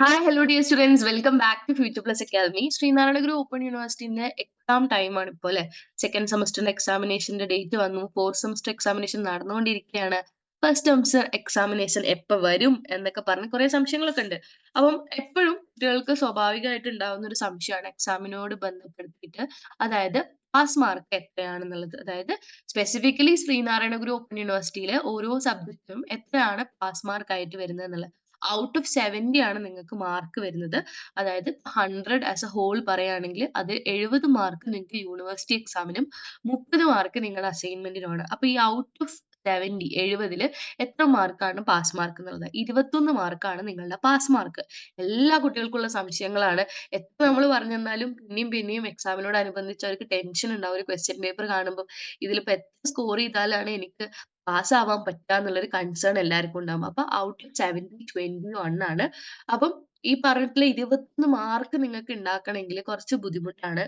Hi hello dear students welcome back to future plus academy Sreenarayana Guru open യൂണിവേഴ്സിറ്റിന്റെ exam time ആണ് ഇപ്പോൾ അല്ലെ? Second സെമസ്റ്ററിന്റെ എക്സാമിനേഷന്റെ date വന്നു. ഫോർത്ത് സെമസ്റ്റർ എക്സാമിനേഷൻ നടന്നുകൊണ്ടിരിക്കുകയാണ്. ഫസ്റ്റ് സെമസ്റ്റർ എക്സാമിനേഷൻ എപ്പോൾ വരും എന്നൊക്കെ പറഞ്ഞ് കുറെ സംശയങ്ങളൊക്കെ ഉണ്ട്. അപ്പം എപ്പോഴും കുട്ടികൾക്ക് സ്വാഭാവികമായിട്ട് ഉണ്ടാകുന്ന ഒരു സംശയമാണ് എക്സാമിനോട് ബന്ധപ്പെടുത്തിയിട്ട്. അതായത് പാസ് മാർക്ക് എത്രയാണെന്നുള്ളത്. അതായത് സ്പെസിഫിക്കലി ശ്രീനാരായണ ഗുരു ഓപ്പൺ യൂണിവേഴ്സിറ്റിയിലെ ഓരോ സബ്ജക്റ്റും എത്രയാണ് പാസ് മാർക്ക് ആയിട്ട് വരുന്നത് എന്നുള്ളത്. ഔട്ട് ഓഫ് സെവന്റി ആണ് നിങ്ങൾക്ക് മാർക്ക് വരുന്നത്. അതായത് ഹൺഡ്രഡ് ആസ് എ ഹോൾ പറയുകയാണെങ്കിൽ അത് എഴുപത് മാർക്ക് നിങ്ങൾക്ക് യൂണിവേഴ്സിറ്റി എക്സാമിനും മുപ്പത് മാർക്ക് നിങ്ങളുടെ അസൈൻമെന്റിനുമാണ് അപ്പൊ ഈ ഔട്ട് ഓഫ് സെവന്റി എഴുപതിൽ എത്ര മാർക്കാണ് പാസ് മാർക്ക് എന്നുള്ളത്? ഇരുപത്തൊന്ന് മാർക്കാണ് നിങ്ങളുടെ പാസ് മാർക്ക് എല്ലാ കുട്ടികൾക്കുള്ള സംശയങ്ങളാണ്. എത്ര നമ്മൾ പറഞ്ഞു തന്നാലും പിന്നെയും പിന്നെയും എക്സാമിനോട് അനുബന്ധിച്ച് അവർക്ക് ടെൻഷൻ ഉണ്ടാവും. ഒരു ക്വസ്റ്റ്യൻ പേപ്പർ കാണുമ്പോൾ ഇതിലിപ്പോ എത്ര സ്കോർ ചെയ്താലാണ് എനിക്ക് പാസ്സാവാൻ പറ്റുക എന്നുള്ളൊരു കൺസേൺ എല്ലാവർക്കും ഉണ്ടാവും. അപ്പൊ ഔട്ട് സെവന്റി ട്വന്റി വൺ ആണ്. അപ്പം ഈ പറഞ്ഞിട്ടുള്ള ഇരുപത്തൊന്ന് മാർക്ക് നിങ്ങൾക്ക് ഉണ്ടാക്കണമെങ്കിൽ കുറച്ച് ബുദ്ധിമുട്ടാണ്.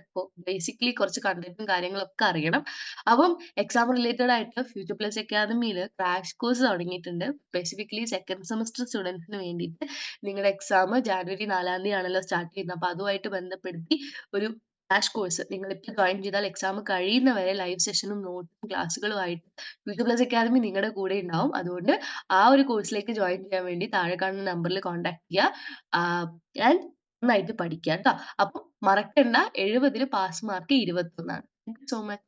ബേസിക്കലി കുറച്ച് കണ്ടന്റും കാര്യങ്ങളൊക്കെ അറിയണം. അപ്പം എക്സാം റിലേറ്റഡ് ആയിട്ട് ഫ്യൂച്ചർ പ്ലസ് അക്കാദമിയിൽ ക്രാഷ് കോഴ്സ് തുടങ്ങിയിട്ടുണ്ട്. സ്പെസിഫിക്കലി സെക്കൻഡ് സെമസ്റ്റർ സ്റ്റുഡൻസിന് വേണ്ടിയിട്ട് നിങ്ങളുടെ എക്സാം ജാനുവരി നാലാം തീയതി ആണല്ലോ സ്റ്റാർട്ട് ചെയ്യുന്നത്. അപ്പൊ അതുമായിട്ട് ബന്ധപ്പെടുത്തി ഒരു ക്രാഷ് കോഴ്സ് നിങ്ങൾ ഇപ്പൊ ജോയിൻ ചെയ്താൽ എക്സാം കഴിയുന്ന വരെ ലൈവ് സെഷനും നോട്ടും ക്ലാസ്സുകളുമായിട്ട് യൂട്യൂബ് പ്ലസ് അക്കാദമി നിങ്ങളുടെ കൂടെ ഉണ്ടാവും. അതുകൊണ്ട് ആ ഒരു കോഴ്സിലേക്ക് ജോയിൻ ചെയ്യാൻ വേണ്ടി താഴെ കാണുന്ന നമ്പറിൽ കോൺടാക്ട് ചെയ്യുക ആൻഡ് നന്നായിട്ട് പഠിക്കുക കേട്ടോ അപ്പം മറക്കണ്ട എഴുപതിൽ pass mark ഇരുപത്തൊന്നാണ്. Thank you so much